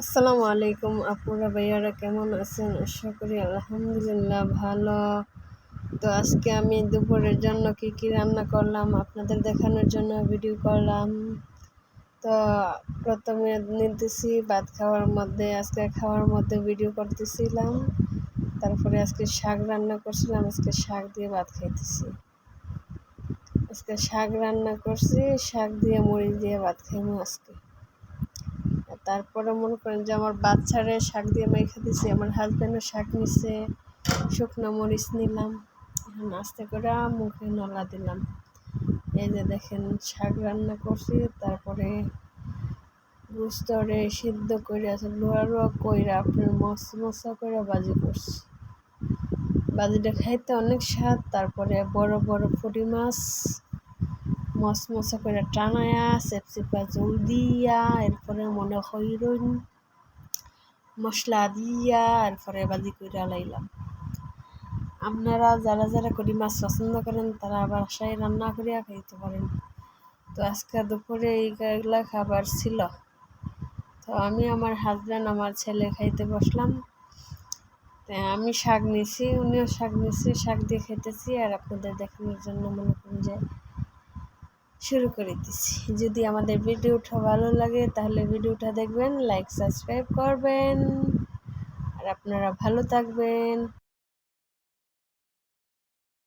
আসসালামু আলাইকুম আপুরা ভাইয়ারা, কেমন আছেন? আশা করি আলহামদুলিল্লাহ ভালো। তো আজকে আমি দুপুরের জন্য কি কি রান্না করলাম আপনাদের দেখানোর জন্য ভিডিও করলাম। তো প্রথমে নিতেছি ভাত খাওয়ার মধ্যে, আজকে খাওয়ার মধ্যে ভিডিও করতেছিলাম। তারপরে আজকে শাক রান্না করছিলাম, আজকে শাক দিয়ে ভাত খাইতেছি। আজকে শাক রান্না করছি, শাক দিয়ে মরিচ দিয়ে ভাত খাইমু আজকে। তারপরে মনে করেন যে আমার বাচ্চারে শাক দিয়ে মেখে দিছি আমার হাজব্যান্ডও শাক নিছে, শুকনো মরিচ নিলাম, এখন আস্তে করে মুখে নলা দিলাম। এই যে দেখেন শাক রান্না করছি, তারপরে গুস্তরে সিদ্ধ করে আছে, লোয়া কইরা আপনার মস মশা করে বাজি করছি। বাজিটা খাইতে অনেক স্বাদ, তারপরে বড় বড় ফুটি মাছ মশমশা করে টানায়া চেপচেপা জল দিয়া, এরপরে মনে হইরইন মশলা দিয়া, এরপরে বাজি করে লাইলাম। আপনারা যারা যারা করি মাছ পছন্দ করেন, তারা আবার বাসায় রান্না করিয়া খাইতে পারেন। তো আজকে দুপুরে এইগুলা খাবার ছিল। তো আমি আমার হাজব্যান্ড আমার ছেলে খাইতে বসলাম। আমি শাক নিছি, উনিও শাক নিছি, শাক দিয়ে খেতেছি আর আপনাদের দেখানোর জন্য মনে করেন যে শুরু করে দিচ্ছি। যদি আমাদের ভিডিওটা ভালো লাগে, তাহলে ভিডিওটা দেখবেন লাইক সাবস্ক্রাইব করবেন। আর আপনারা ভালো থাকবেন।